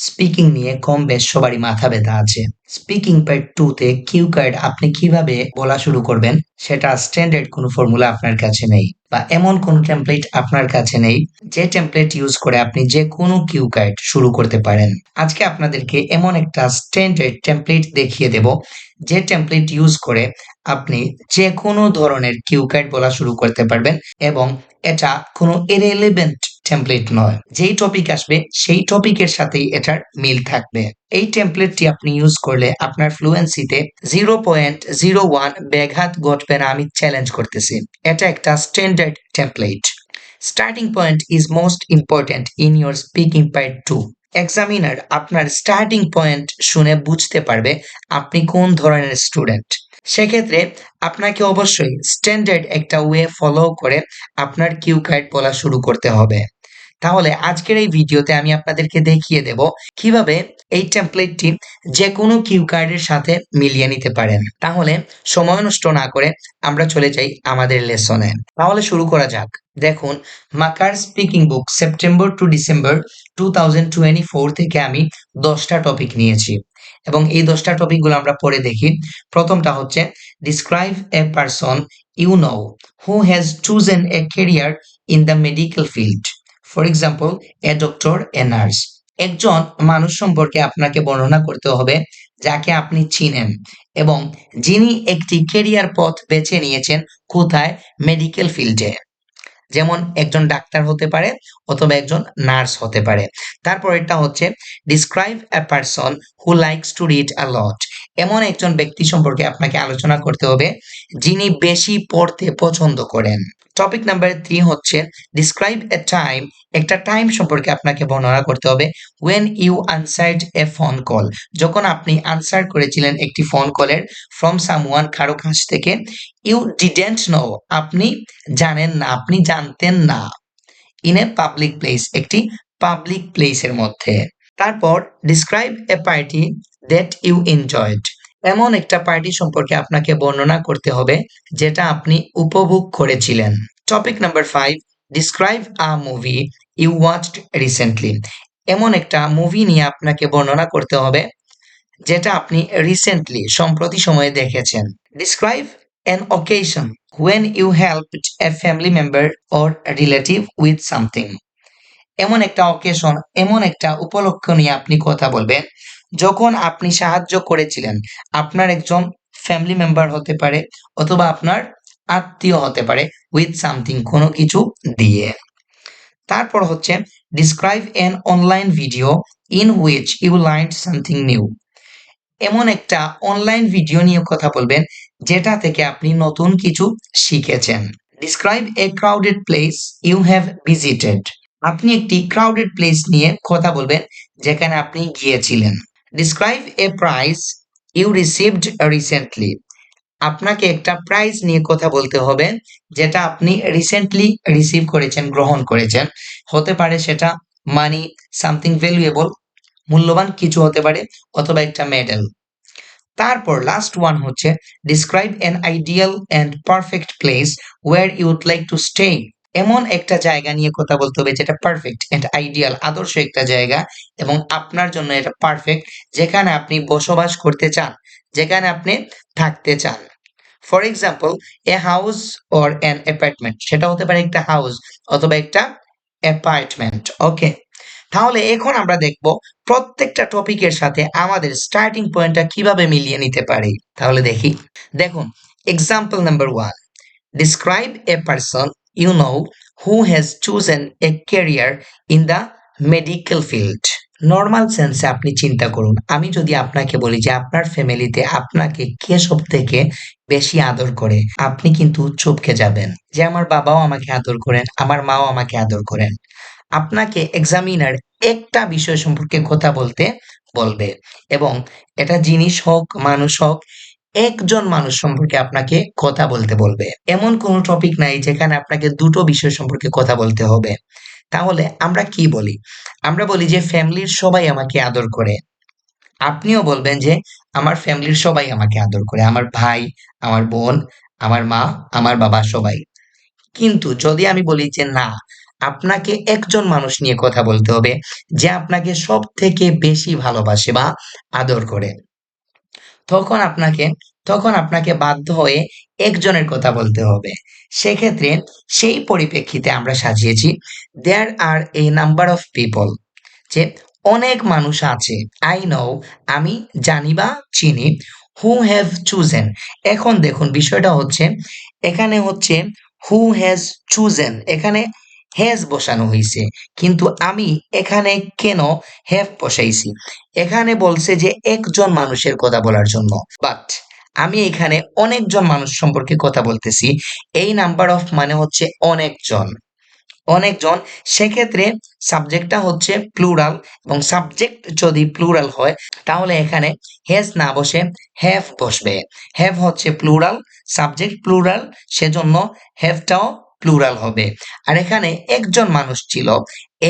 Speaking নিয়ে কম বেশ সবারই মাথা ব্যথা আছে। স্পিকিং পার্ট টু তে কিউ কার্ড আপনি কীভাবে বলা শুরু করবেন সেটা স্ট্যান্ডার্ড কোনো ফর্মুলা আপনার কাছে নেই বা এমন কোনো টেমপ্লেট আপনার কাছে নেই যে টেমপ্লেট ইউজ করে আপনি যে কোনো কিউ কার্ড শুরু করতে পারেন। আজকে আপনাদেরকে এমন একটা স্ট্যান্ডার্ড টেমপ্লেট দেখিয়ে দেব যে টেমপ্লেট ইউজ করে আপনি যে কোনো ধরনের কিউ কার্ড বলা শুরু করতে পারবেন এবং এটা কোনো ইরেলেভেন্ট টেমপ্লেট নয়। যেই টপিক আসবে, সেই টপিকের সাথেই এটার মিল থাকবে। এই টেমপ্লেটটি আপনি ইউজ করলে আপনার ফ্লুয়েন্সিতে জিরো পয়েন্ট জিরো ওয়ান ব্যাঘাত ঘটবে না আমি চ্যালেঞ্জ করতেছি। এটা একটা standard template starting point is most important in your speaking part to examiner আপনার স্টার্টিং পয়েন্ট শুনে বুঝতে পারবে আপনি কোন ধরনের স্টুডেন্ট সেক্ষেত্রে আপনাকে অবশ্যই স্ট্যান্ডার্ড একটা ওয়ে ফলো করে আপনার কিউ কার্ড বলা শুরু করতে হবে। তাহলে আজকের এই ভিডিওতে আমি আপনাদেরকে দেখিয়ে দেব কীভাবে এই টেমপ্লেটটি যে কোনো কিউ কার্ডের সাথে মিলিয়ে নিতে পারেন। তাহলে সময় নষ্ট না করে আমরা চলে যাই আমাদের লেসনে। তাহলে শুরু করা যাক। দেখুন, Makkar speaking book September to December two thousand থেকে আমি দশটা টপিক নিয়েছি। এবং এই দশটা টপিকগুলো আমরা পরে দেখি। প্রথমটা হচ্ছে describe a person you know who has chosen a career in the medical field for example a doctor a nurse একজন মানুষ সম্পর্কে আপনাকে বর্ণনা করতে হবে যাকে আপনি চিনেন এবং যিনি একটি কেরিয়ার পথ বেছে নিয়েছেন কোথায়? মেডিকেল ফিল্ডে যেমন একজন ডাক্তার হতে পারে অথবা একজন নার্স হতে পারে। তারপর এটা হচ্ছে describe a person who likes to read a lot এমন একজন ব্যক্তি সম্পর্কে আপনাকে আলোচনা করতে হবে যিনি বেশি পড়তে পছন্দ করেন। টপিক নাম্বার থ্রি হচ্ছে ডিসক্রাইব এ টাইম একটা টাইম সম্পর্কে আপনাকে বর্ণনা করতে হবে when you answered a phone call যখন আপনি আনসার করেছিলেন একটি ফোন কলের ফ্রম সামওয়ান কারও কাছ থেকে ইউ ডিডেন্ট নো আপনি জানেন না, আপনি জানতেন না। ইন এ পাবলিক প্লেস একটি পাবলিক প্লেসের মধ্যে। তারপর describe a party that you enjoyed এমন একটা পার্টি সম্পর্কে আপনাকে বর্ণনা করতে হবে, যেটা আপনি উপভোগ করেছিলেন। Topic number five describe a movie you watched recently এমন একটা মুভি নিয়ে আপনাকে বর্ণনা করতে হবে, যেটা আপনি রিসেন্টলি সম্প্রতি সময়ে দেখেছেন। Describe an occasion when you help a family member or relative with something এমন একটা অকেশন এমন একটা উপলক্ষ নিয়ে আপনি কথা বলবেন যখন আপনি সাহায্য করেছিলেন, আপনার একজন ফ্যামিলি মেম্বার হতে পারে অথবা আপনার আত্মীয় হতে পারে উইথ সামথিং কোনো কিছু দিয়ে। তারপর হচ্ছে describe an online video in which you learned something new এমন একটা অনলাইন ভিডিও নিয়ে কথা বলবেন, যেটা থেকে আপনি নতুন কিছু শিখেছেন। Describe a crowded place you have visited আপনি একটি ক্রাউডেড প্লেস নিয়ে কথা বলবেন, যেখানে আপনি গিয়েছিলেন। Describe a prize you received recently আপনাকে একটা প্রাইজ নিয়ে কথা বলতে হবে, যেটা আপনি রিসেন্টলি রিসিভ করেছেন, গ্রহণ করেছেন। হতে পারে সেটা মানি সামথিং ভ্যালুয়েবল মূল্যবান কিছু হতে পারে, অথবা একটা মেডেল তারপর লাস্ট ওয়ান হচ্ছে describe an ideal and perfect place where you'd like to stay এমন একটা জায়গা নিয়ে কথা বলতে হবে যেটা পারফেক্ট অ্যান্ড আইডিয়াল আদর্শ একটা জায়গা এবং আপনার জন্য এটা পারফেক্ট যেখানে আপনি বসবাস করতে চান, যেখানে আপনি থাকতে চান। For example a house or an apartment সেটা হতে পারে একটা হাউস অথবা একটা অ্যাপার্টমেন্ট ওকে তাহলে এখন আমরা দেখব প্রত্যেকটা টপিকের সাথে আমাদের স্টার্টিং পয়েন্টটা কীভাবে মিলিয়ে নিতে পারি। তাহলে দেখি। দেখুন example number one describe a person you know, who has chosen a career in the medical field. Normal সেন্সে আপনি চিন্তা করুন। আমি যদি আপনাকে বলি যে আপনার ফ্যামিলিতে আপনাকে কে সব থেকে বেশি আদর করে, আপনি কিন্তু চুপকে যাবেন যে আমার বাবাও আমাকে আদর করেন, আমার মাও আমাকে আদর করেন। আপনাকে এক্সামিনার একটা বিষয় সম্পর্কে কথা বলতে বলবে এবং এটা জিনিস হোক, মানুষ হোক একজন মানুষ সম্পর্কে আপনাকে কথা বলতে বলবে। এমন কোনো টপিক নাই যেখানে আপনাকে দুটো বিষয় সম্পর্কে কথা বলতে হবে। তাহলে আমরা কি বলি? আমরা বলি যে ফ্যামিলির সবাই আমাকে আদর করে। আপনিও বলবেন যে আমার ফ্যামিলির সবাই আমাকে আদর করে। আমার ভাই, আমার বোন, আমার মা, আমার বাবা সবাই। কিন্তু যদি আমি বলি যে না, আপনাকে একজন মানুষ নিয়ে কথা বলতে হবে যে আপনাকে সব থেকে বেশি ভালোবাসে বা আদর করে। তখন আপনাকে তখন আপনাকে বাধ্য হয়ে একজনের কথা বলতে হবে। সেক্ষেত্রে সেই পরিপ্রেক্ষিতে আমরা সাজিয়েছি there are a number of people যে অনেক মানুষ আছে। আই নো আমি জানি বা চিনি হু হ্যাভ চুজেন এখন দেখুন, বিষয়টা হচ্ছে, এখানে হচ্ছে হু হ্যাজ চুজেন এখানে হ্যাজ বসানো হয়েছে কিন্তু আমি এখানে কেন হ্যাভ বসাইছি? এখানে বলছে যে একজন মানুষের কথা বলার জন্য। বাট আমি এখানে অনেকজন মানুষ সম্পর্কে কথা বলতেছি। এই নাম্বার অফ মানে হচ্ছে অনেকজন। অনেকজন, সেক্ষেত্রে সাবজেক্টটা হচ্ছে প্লুরাল এবং সাবজেক্ট যদি প্লুরাল হয়, তাহলে এখানে হ্যাজ না বসে হ্যাভ বসবে। হ্যাভ হচ্ছে প্লুরাল সাবজেক্ট প্লুরাল সেজন্য হ্যাভটাও প্লুরাল হবে। আর এখানে একজন মানুষ ছিল,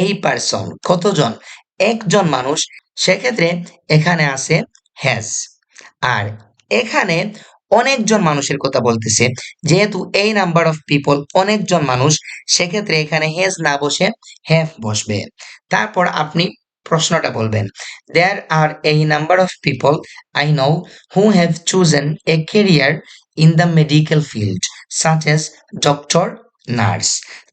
এই পার্সন কতজন? একজন মানুষ, সেক্ষেত্রে এখানে আছে হ্যাজ আর এখানে অনেকজন মানুষের কথা বলতেছে, যেহেতু এই নাম্বার অফ পিপল অনেকজন মানুষ, সেক্ষেত্রে এখানে হেজ না বসে হ্যাভ বসবে। তারপর আপনি প্রশ্নটা বলবেন there are a number of people I know who have chosen a career in the medical field such as doctor nurse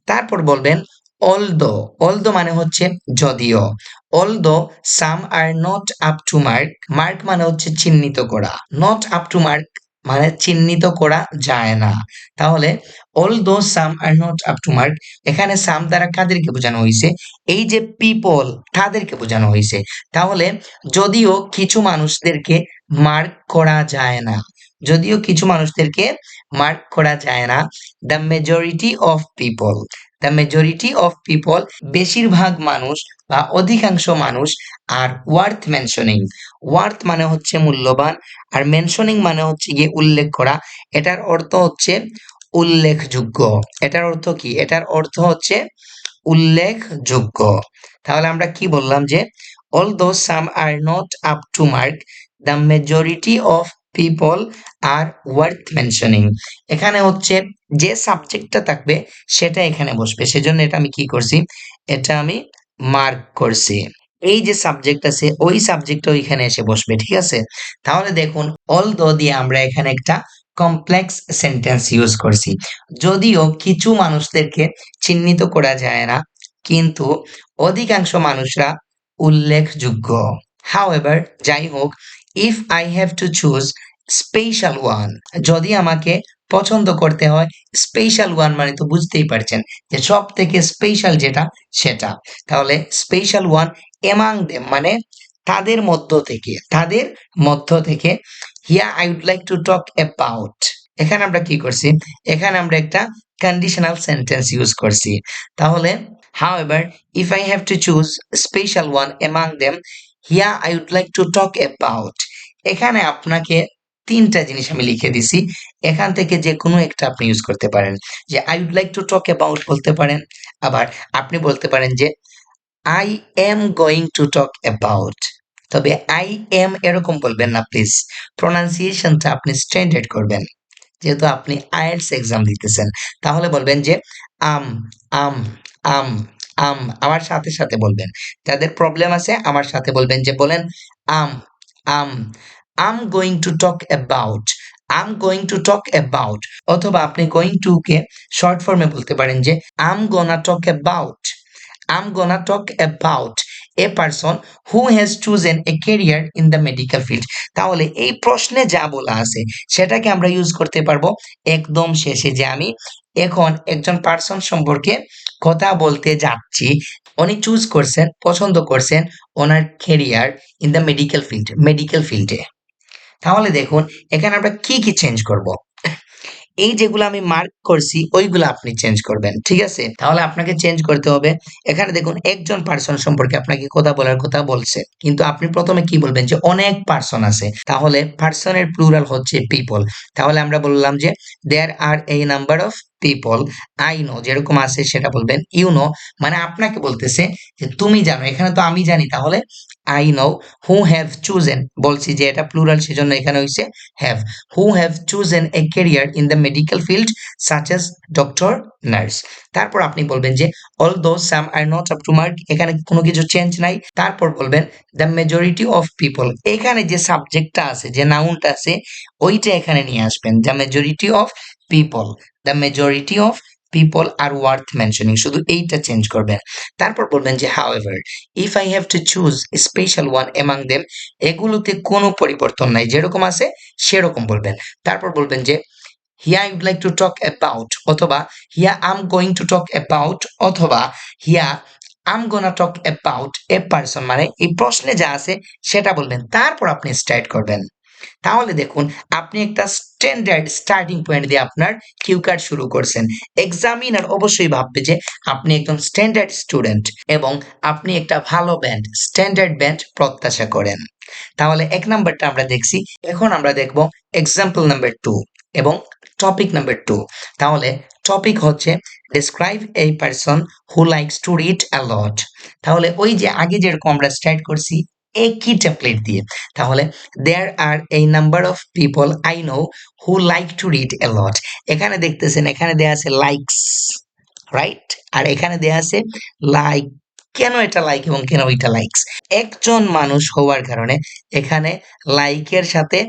তারপর বলবেন অলদো অলদো মানে হচ্ছে যদিও। Although some are not up to mark mark মানে হচ্ছে চিহ্নিত করা। Not up to mark মানে চিহ্নিত করা যায় না। তাহলে although some are not up to mark এখানে সাম দ্বারা কাদেরকে বোঝানো হয়েছে এই যে পিপল তাদেরকে বোঝানো হয়েছে তাহলে, যদিও কিছু মানুষদেরকে মার্ক করা যায় না। যদিও কিছু মানুষদেরকে মার্ক করা যায় না the majority of people the majority of people বেশিরভাগ মানুষ বা অধিকাংশ মানুষ আর ওয়ার্থ মেনশনিং ওয়ার্থ মানে হচ্ছে মূল্যবান আর মেনশনিং মানে হচ্ছে গিয়ে উল্লেখ করা। এটার অর্থ হচ্ছে উল্লেখযোগ্য। এটার অর্থ কি? এটার অর্থ হচ্ছে উল্লেখযোগ্য। তাহলে আমরা কি বললাম যে although some are not up to mark the majority of people are worth mentioning এখানে হচ্ছে যে সাবজেক্টটা থাকবে, সেটা এখানে বসবে। সেজন্য এটা আমি কি করছি? এটা আমি মার্ক করছি। এই যে সাবজেক্ট আছে, ওই সাবজেক্টও এখানে এসে বসবে, ঠিক আছে? তাহলে দেখুন অল দো দিয়ে আমরা এখানে একটা কমপ্লেক্স সেন্টেন্স ইউজ করছি, যদিও কিছু মানুষদেরকে চিহ্নিত করা যায় না, কিন্তু অধিকাংশ মানুষরা উল্লেখযোগ্য। হাউএভার যাই হোক if I have to choose special one যদি আমাকে পছন্দ করতে হয় স্পেশাল ওয়ান মানে তো বুঝতেই পারছেন যে সব থেকে স্পেশাল যেটা, সেটা। তাহলে স্পেশাল ওয়ান এমাং দেম মানে তাদের মধ্য থেকে, তাদের মধ্য থেকে here I would like to talk about এখানে আমরা কি করছি? এখানে আমরা একটা কন্ডিশনাল সেন্টেন্স ইউজ করছি। তাহলে, however, if i have to choose special one among them, here i would like to talk about এখানে আপনাকে তিনটা জিনিস আমি লিখে দিছি। এখান থেকে যে কোনো একটা আপনি ইউজ করতে পারেন। যে I would like to talk about বলতে পারেন। আবার আপনি বলতে পারেন যে I am going to talk about তবে আই এম এরকম বলবেন না প্লিজ প্রনাউন্সিয়েশনটা আপনি স্ট্যান্ডার্ড করবেন। যেহেতু আপনি আইএলস এক্সাম দিতেছেন। তাহলে বলবেন যে, আম আম আম আম। আমার সাথে সাথে বলবেন। যাদের প্রবলেম আছে, আমার সাথে বলবেন যে, বলেন, I'm I'm. I'm going to talk about I'm going to talk about অথবা আপনি গোয়িং টু কে শর্ট ফর্মে বলতে পারেন যে I'm gonna talk about I'm gonna talk about a person who has chosen a career in the medical field তাহলে এই প্রশ্নে যা বলা আছে, সেটাকে আমরা ইউজ করতে পারব একদম শেষে যে আমি এখন একজন পার্সন সম্পর্কে কথা বলতে যাচ্ছি। উনি চুজ করছেন, পছন্দ করছেন ওনার career in the medical field medical ফিল্ডে তাহলে দেখুন, এখানে আমরা কি কি চেঞ্জ করব? এই যেগুলো আমি মার্ক করছি, ওইগুলো আপনি চেঞ্জ করবেন, ঠিক আছে? তাহলে আপনাকে চেঞ্জ করতে হবে। এখানে দেখুন, একজন পার্সন সম্পর্কে আপনাকে কথা বলার কথা বলছে, কিন্তু আপনি প্রথমে কি বলবেন যে অনেক পার্সন আছে, তাহলে পার্সনের প্লুরাল হচ্ছে পিপল তাহলে আমরা বললাম যে there are a number of people I know যেরকম আছে সেটা বলবেন ইউ নো মানে আপনাকে বলতেছে যে, তুমি জানো, এখানে তো আমি জানি, তাহলে I know who have chosen বলছি যে এটা প্লুরাল সেজন্য এখানে হইছে have who have chosen a career in the medical field such as doctor nurse তারপর আপনি বলবেন যে although some are not up to mark এখানে কোনো কিছু চেঞ্জ নাই? তারপর বলবেন দ্য মেজরিটি অফ পিপল এখানে যে সাবজেক্টটা আছে, যে নাউনটা আছে, ওইটা এখানে নিয়ে আসবেন the majority of people the majority of people are worth mentioning শুধু এইটা চেঞ্জ করবেন। তারপর বলবেন যে however if I have to choose special one among them এগুলোতে কোনো পরিবর্তন নাই। যেরকম আছে, সেরকম বলবেন। তারপর বলবেন যে here I would like to talk about অথবা here I'm going to talk about অথবা here um gonna talk about a person মানে এই প্রশ্নে যা আছে, সেটা বলবেন। তারপর আপনি স্টার্ট করবেন। তাহলে দেখুন, আপনি একটা স্ট্যান্ডার্ড স্টার্টিং পয়েন্ট দিয়ে আপনার কিউ কার্ড শুরু করছেন। এক্সামিনার অবশ্যই ভাববে যে আপনি একদম স্ট্যান্ডার্ড স্টুডেন্ট এবং আপনি একটা ভালো ব্যান্ড স্ট্যান্ডার্ড ব্যান্ড প্রত্যাশা করেন। তাহলে এক নাম্বারটা আমরা দেখছি। এখন আমরা দেখব এক্সাম্পল নাম্বার টু এবং টপিক নাম্বার টু তাহলে টপিক হচ্ছে describe a person who likes to read a lot তাহলে ওই যে আগে যেরকম আমরা স্টার্ট করছি একই টেমপ্লেট দিয়ে। তাহলে there are a number of people I know who like to read a lot এখানে দেখতেছেন, এখানে দেয়া আছে লাইকস রাইট আর এখানে দেয়া আছে লাইক কেন এটা লাইক এবং কেন ওইটা লাইকস একজন মানুষ হওয়ার কারণে এখানে লাইকের সাথে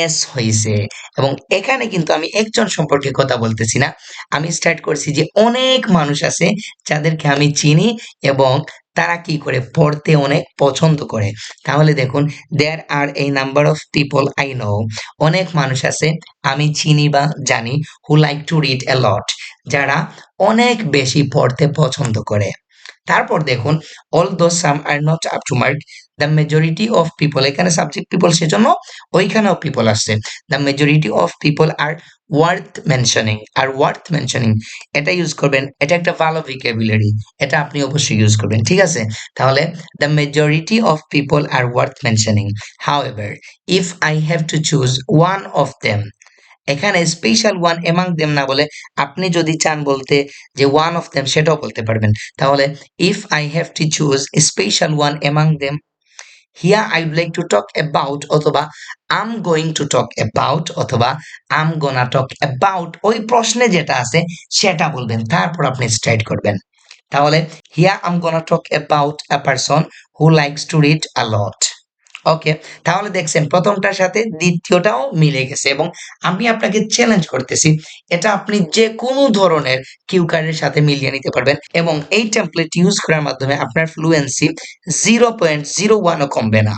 এস হয়েছে এবং এখানে কিন্তু আমি একজন সম্পর্কে কথা বলতেছি না। আমি স্টার্ট করছি যে অনেক মানুষ আছে যাদেরকে আমি চিনি এবং তারা কি করে? পড়তে অনেক পছন্দ করে। তাহলে দেখুন there are a number of people I know অনেক মানুষ আছে, আমি চিনি বা জানি who like to read a lot যারা অনেক বেশি পড়তে পছন্দ করে। তারপর দেখুন although some are not up to mark the majority of people এখানে সাবজেক্ট পিপল সেজন্য ওইখানেও পিপল আসছে। The majority of people are worth mentioning are worth mentioning এটা ইউজ করবেন, এটা একটা ভালো ভিকেবুলারি এটা আপনি অবশ্যই ইউজ করবেন, ঠিক আছে? তাহলে the majority of people are worth mentioning however if I have to choose one of them এখানে স্পেশাল ওয়ান এমাং দেম না বলে আপনি যদি চান বলতে যে ওয়ান অফ দেম সেটাও বলতে পারবেন। তাহলে if I have to choose special one among them here I would like to talk about অথবা I'm going to talk about অথবা আম গোনা টক অ্যাবাউট ওই প্রশ্নে যেটা আছে সেটা বলবেন, তারপর আপনি স্ট্রাইট করবেন। তাহলে here I'm gonna talk about a person who likes to read a lot okay তাহলে দেখছেন, প্রথমটার সাথে দ্বিতীয়টাও মিলে গেছে এবং আমি আপনাকে চ্যালেঞ্জ করতেছি, এটা আপনি যে কোনো ধরনের কিউ কার্ডের সাথে মিলিয়ে নিতে পারবেন এবং এই টেমপ্লেট ইউজ করার মাধ্যমে আপনার ফ্লুয়েন্সি জিরো পয়েন্ট জিরো ওয়ানও কমবে না।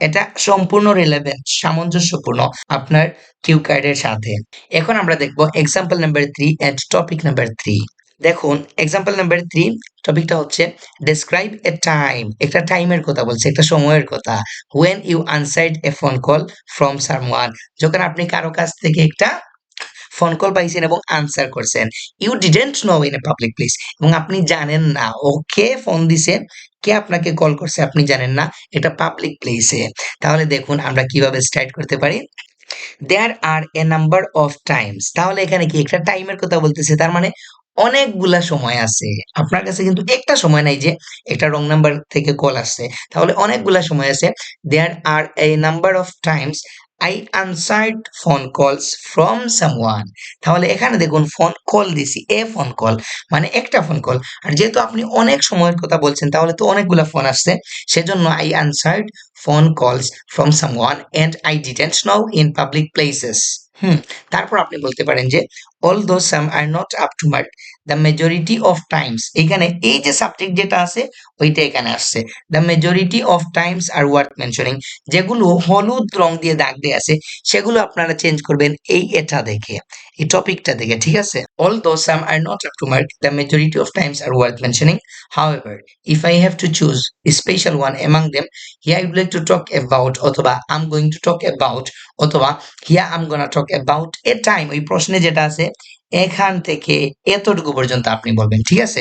এটা সম্পূর্ণ রিলেভেন্ট সামঞ্জস্যপূর্ণ আপনার কিউ কার্ডের সাথে। এখন আমরা দেখব example number three and topic number three দেখুন এক্সাম্পল নাম্বার থ্রি টপিকটা হচ্ছে ডেসক্রাইব এ টাইম একটা টাইমের কথা বলছে, একটা সময়ের কথা। When you answered a phone call from someone যখন আপনি কারও কাছ থেকে একটা ফোন কল পাইছেন এবং আনসার করছেন। You didn't know in a public place এবং আপনি জানেন না ওকে ফোন দিছেন, কে আপনাকে কল করছে আপনি জানেন না, এটা পাবলিক প্লেসে তাহলে দেখুন, আমরা কীভাবে স্টার্ট করতে পারি? There are a number of times তাহলে এখানে কি একটা টাইমের কথা বলতেছে, তার মানে অনেকগুলা সময় আছে। আপনার কাছে কিন্তু একটা সময় নাই যে একটা রং নাম্বার থেকে কল আসছে। তাহলে অনেকগুলা সময় আছে। There are a number of times I answered phone calls from someone তাহলে এখানে দেখুন ফোন কল দিছি এ ফোন কল মানে একটা ফোন কল আর যেহেতু আপনি অনেক সময়ের কথা বলছেন, তাহলে তো অনেকগুলা ফোন আসছে। সেজন্য I answered phone calls from someone and I didn't know in public places hmm, তারপর আপনি বলতে পারেন যে although some are not up to mark the majority of times এখানে এই যে সাবজেক্ট যেটা আছে, ওইটা এখানে আসছে। The majority of times are worth mentioning যেগুলো হলুদ রং দিয়ে দাগ দিয়ে আছে, সেগুলো আপনারা চেঞ্জ করবেন এই এটা দেখে, এই টপিকটা দেখে, ঠিক আছে? Although some are not up to mark the majority of times are worth mentioning how if I have to choose special one among them here I would like to talk about অথবা I'm going to talk about অথবা here um gonna talk about a time ওই প্রশ্নে যেটা আছে এখান থেকে এতটুকু পর্যন্ত আপনি বলবেন, ঠিক আছে?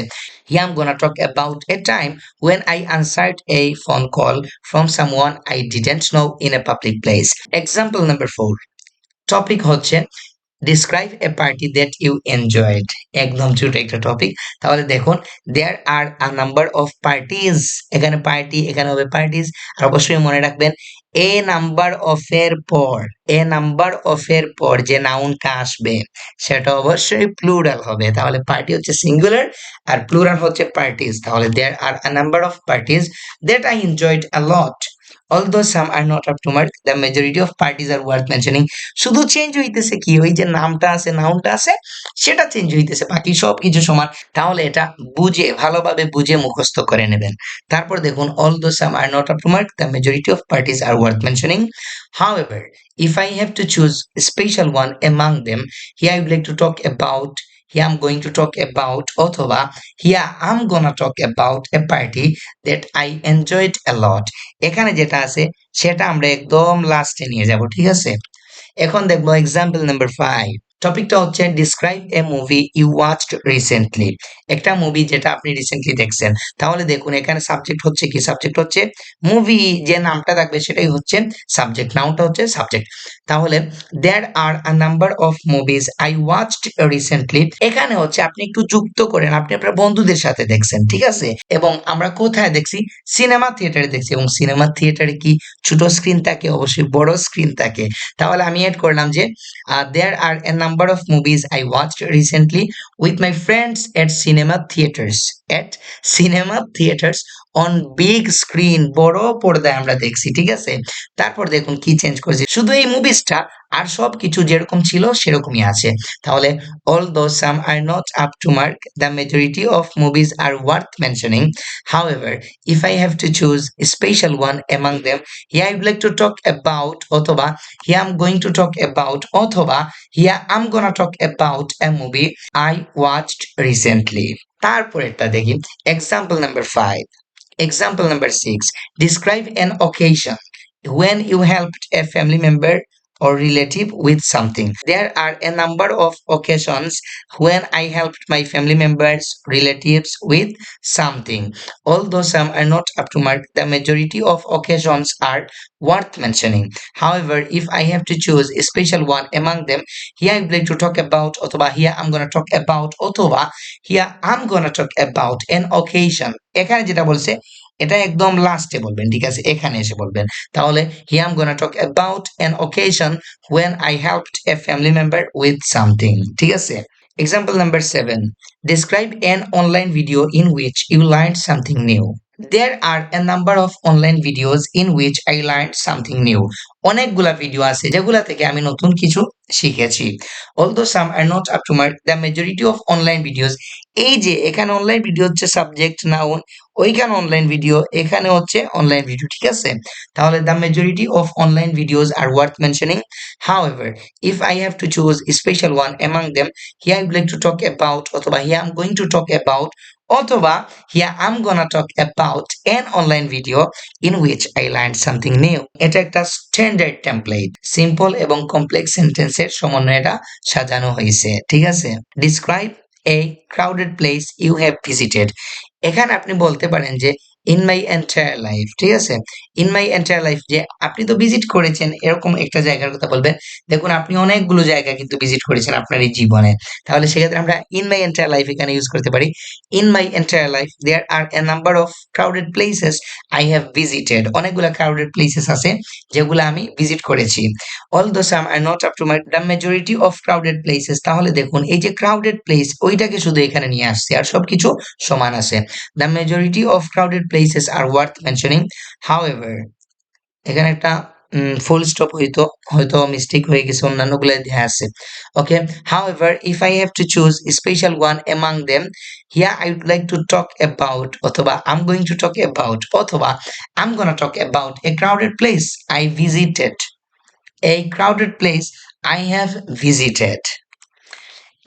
I'm gonna talk about a time when I answered a phone call from someone I didn't know in a public place example number four topic হচ্ছে describe a party that you enjoyed একদম ছোট একটা topic তাহলে দেখুন there are a number of parties এখানে party এখানে হবে parties আর অবশ্যই মনে রাখবেন এ নাম্বার অফ এর পর এ নাম্বার অফ এর পর যে নাউনটা আসবে, সেটা অবশ্যই প্লুরাল হবে। তাহলে পার্টি হচ্ছে সিঙ্গুলার আর প্লুরাল হচ্ছে পার্টিস তাহলে there are a number of parties that I enjoyed a lot although some are not up to mark the majority of parties are worth mentioning শুধু চেঞ্জ হইতেছে কি ওই যে নামটা আছে নাউনটা আছে সেটা চেঞ্জ হইতেছে বাকি সব কিছু সমান তাহলে এটা বুঝে ভালোভাবে বুঝে মুখস্থ করে নেবেন তারপর দেখুন although some are not up to mark the majority of parties are worth mentioning however if i have to choose a special one among them here i would like to talk about here i'm going to talk about অথবা here i'm gonna talk about a party that i enjoyed a lot এখানে যেটা আছে সেটা আমরা একদম লাস্টে নিয়ে যাব ঠিক আছে এখন দেখব এক্সাম্পল নাম্বার ফাইভ টপিকটা হচ্ছে describe a movie you watched recently একটা মুভি যেটা আপনি রিসেন্টলি দেখছেন। তাহলে দেখুন, এখানে সাবজেক্ট হচ্ছে কি? সাবজেক্ট হচ্ছে মুভি যে নামটা থাকবে সেটাই হচ্ছে সাবজেক্ট নামটা হচ্ছে সাবজেক্ট তাহলে there are a number of movies I watched recently এখানে হচ্ছে আপনি একটু যুক্ত করেন, আপনি আপনার বন্ধুদের সাথে দেখছেন, ঠিক আছে? এবং আমরা কোথায় দেখছি? সিনেমা থিয়েটারে দেখছি। এবং সিনেমা থিয়েটারে কি? ছোট স্ক্রিন থাকে, অবশ্যই বড় স্ক্রিন থাকে। তাহলে আমি এড করলাম যে there are a number number of movies I watched recently with my friends at cinema theaters. At cinema theatres on big screen বড় পর্দায় আমরা দেখছি, ঠিক আছে? তারপর দেখুন কি চেঞ্জ করেছি। শুধু এই মুভিসটা আর সব কিছু যেরকম ছিল সেরকমই আছে। তাহলে although some are not up to mark the majority of movies are worth mentioning however if I have to choose special one among them here I would like to talk about অথবা here am going to talk about অথবা here am gonna talk about a movie I watched recently তারপরেরটা দেখি example number five Example number six describe an occasion when you helped a family member or relative with something. There are a number of occasions when I helped my family members, relatives with something. Although some are not up to mark, the majority of occasions are worth mentioning. However, if I have to choose a special one among them, here I would to talk about অথবা here I'm gonna talk about অথবা here I'm gonna talk about an occasion. এখানে যেটা বলছে এটা একদম লাস্টে বলবেন, ঠিক আছে? এখানে এসে বলবেন। তাহলে here am gonna talk about an occasion when I helped a family member with something ঠিক আছে? Example number seven describe an online video in which you learn something new there are a number of online videos in which I learned something new. অনেকগুলা video আছে, যেগুলা থেকে আমি নতুন কিছু শিখেছি। Although some are not up to mark the majority of online videos এই যে এখানে অনলাইন ভিডিও হচ্ছে সাবজেক্ট নাউন ওইখানে অনলাইন ভিডিও এখানে হচ্ছে অনলাইন ভিডিও ঠিক আছে? তাহলে the majority of online videos are worth mentioning however if I have to choose special one among them here like to talk about অথবা here am going to talk about অথবা here am gonna talk about an online video in which I learn something new এটা একটা standard template simple এবং complex সেন্টেন্সের সমন্বয়টা সাজানো হয়েছে। ঠিক আছে? Describe a crowded place you have visited এখানে আপনি বলতে পারেন যে ইন মাই এন্টায়ার লাইফ ঠিক আছে? ইন মাই এন্টায়ার লাইফ যে আপনি তো ভিজিট করেছেন, এরকম একটা জায়গার কথা বলবেন। দেখুন, আপনি অনেকগুলো জায়গা কিন্তু ভিজিট করেছেন আপনার এই জীবনে। তাহলে সেক্ষেত্রে আমরা ইন মাই এন্টায়ার লাইফ এখানে ইউজ করতে পারি। In my entire life there are a number of crowded places I have visited অনেকগুলো ক্রাউডেড প্লেসেস আছে, যেগুলো আমি ভিজিট করেছি। Although some are not up to my the majority of crowded places তাহলে দেখুন, এই যে ক্রাউডেড প্লেস ওইটাকে শুধু এখানে নিয়ে আসছে, আর সবকিছু সমান আছে। The majority of crowded are worth mentioning however এখানে একটা ফুল স্টপ হইতো হয়তো মিস্টেক হয়ে গেছে অন্যান্যগুলো দেওয়া আছে okay however if I have to choose special one among them here I would like to talk about অথবা am going to talk about অথবা am gonna talk about a crowded place I visited a crowded place I have visited.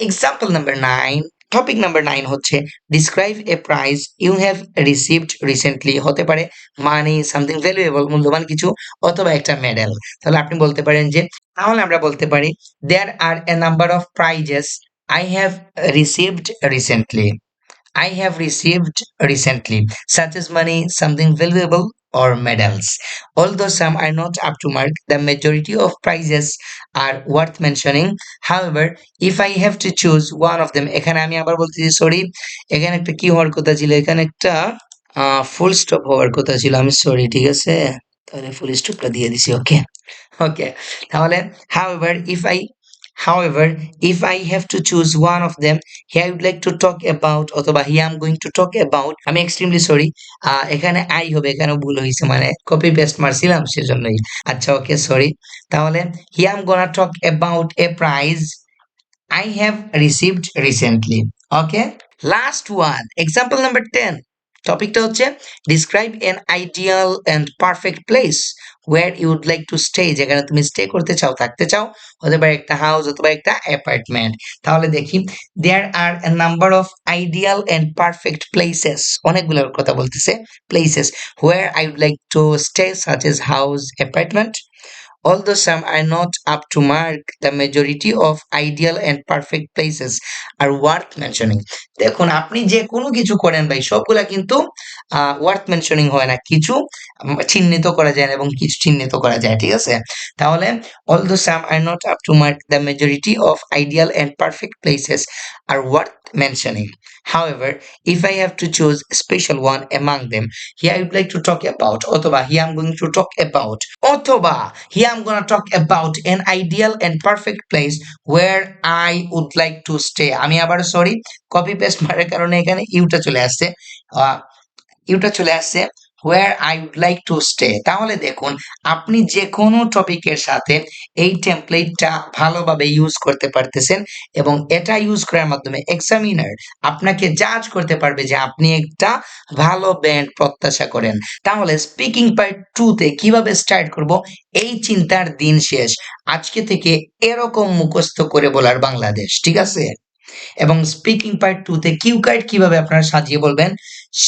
Example number nine. Topic number nine হচ্ছে describe a prize you have received recently হতে পারে মানি something valuable মূল্যবান কিছু অথবা একটা medal তাহলে আপনি বলতে পারেন যে তাহলে আমরা বলতে পারি there are a number of prizes I have received recently I have received recently, such as money, something valuable, or medals. Although some are not up to mark, the majority of prizes are worth mentioning. However, if I have to choose one of them, এখানে আমি আবার বলতেছি sorry এখানে একটা কি হওয়ার কথা ছিল এখানে একটা ফুল স্টপ হওয়ার কথা ছিল আমি সরি ঠিক আছে তাহলে ফুল স্টপটা দিয়ে দিছি ওকে ওকে তাহলে however if I however if I have to choose one of them here I would like to talk about অথবা here I'm going to talk about আমি extremely সরি এখানে আই হবে এখানে ভুল হয়েছে মানে কপি পেস্ট মারছিলাম সেজন্যই আচ্ছা ওকে সরি তাহলে here I'm gonna talk about a prize I have received recently okay last one example number 10 টপিকটা হচ্ছে describe an ideal and perfect place where you would like to stay যেখানে তুমি stay করতে চাও, থাকতে চাও, হতে পারে একটা হাউস অথবা একটা অ্যাপার্টমেন্ট তাহলে দেখি there are a number of ideal and perfect places অনেকগুলোর কথা বলতেছে places where I would like to stay such as house apartment Although some are not up to mark, the majority of ideal and perfect places are worth mentioning. দেখুন আপনি যে কোনো কিছু করেন ভাই সবগুলা কিন্তু ওয়ার্থ মেনশনিং হয় না কিছু চিহ্নিত করা যায় না এবং কিছু চিহ্নিত করা যায় ঠিক আছে তাহলে although some are not up to mark, the majority of ideal and perfect places are worth mentioning. However, if I have to choose a special one among them, here I would like to talk about অথবা here I'm going to talk about অথবা here I'm going to talk about an ideal and perfect place where I would like to stay আমি আবার sorry copy paste মারার কারণে এখানে Yuta চলে আসছে ইউটা চলে আসছে where I would like to stay. তাহলে দেখুন, আপনি যে কোনো টপিকের সাথে এই টেমপ্লেটটা ভালোভাবে ইউজ করতে পারতেছেন এবং এটা ইউজ করার মাধ্যমে এক্সামিনার আপনাকে জাজ করতে পারবে যে আপনি একটা ভালো ব্যান্ড প্রত্যাশা করেন। তাহলে স্পিকিং পার্ট টুতে কীভাবে স্টার্ট করব? এই চিন্তার দিন শেষ। আজকে থেকে এরকম মুখস্থ করে বলার বাংলাদেশ, ঠিক আছে? এবং স্পিকিং পার্ট টুতে কিউ কার্ড কীভাবে আপনারা সাজিয়ে বলবেন,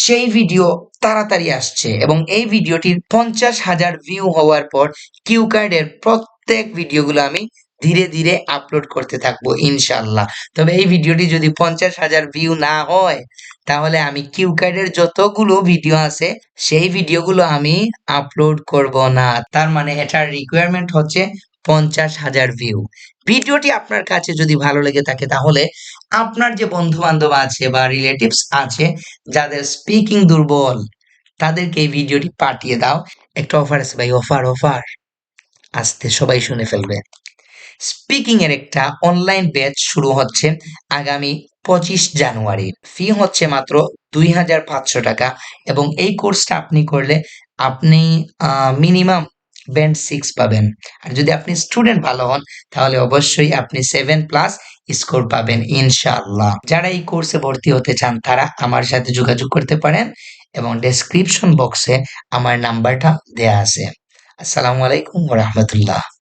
সেই ভিডিও তাড়াতাড়ি আসছে এবং এই ভিডিওটির পঞ্চাশ হাজার ভিউ হওয়ার পর কিউ কার্ডের প্রত্যেক ভিডিওগুলো আমি ধীরে ধীরে আপলোড করতে থাকব ইনশাল্লাহ তবে এই ভিডিওটি যদি পঞ্চাশ হাজার ভিউ না হয়, তাহলে আমি কিউ কার্ডের যতগুলো ভিডিও আছে, সেই ভিডিওগুলো আমি আপলোড করব না। তার মানে এটার রিকোয়ারমেন্ট হচ্ছে পঞ্চাশ হাজার ভিউ ভিডিওটি আপনার কাছে যদি ভালো লেগে থাকে, তাহলে আপনার যে বন্ধু বান্ধব আছে বা রিলেটিভস আছে, যাদের স্পিকিং দুর্বল, তাদেরকে এই ভিডিওটি পাঠিয়ে দাও। একটা অফার আছে ভাই অফার অফার আসতে সবাই শুনে ফেলবে। স্পিকিং এর একটা অনলাইন ব্যাচ শুরু হচ্ছে আগামী পঁচিশ জানুয়ারি। ফি হচ্ছে মাত্র দুই হাজার পাঁচশো টাকা এবং এই কোর্সটা আপনি করলে আপনি মিনিমাম ব্যান্ড সিক্স পাবেন। আর যদি আপনি স্টুডেন্ট ভালো হন, তাহলে অবশ্যই আপনি সেভেন প্লাস স্কোর পাবেন, ইনশাআল্লাহ। যারা এই কোর্সে ভর্তি হতে চান, তারা আমার সাথে যোগাযোগ করতে পারেন এবং ডেসক্রিপশন বক্সে আমার নাম্বারটা দেয়া আছে। আসসালামু আলাইকুম রহমতুল্লাহ।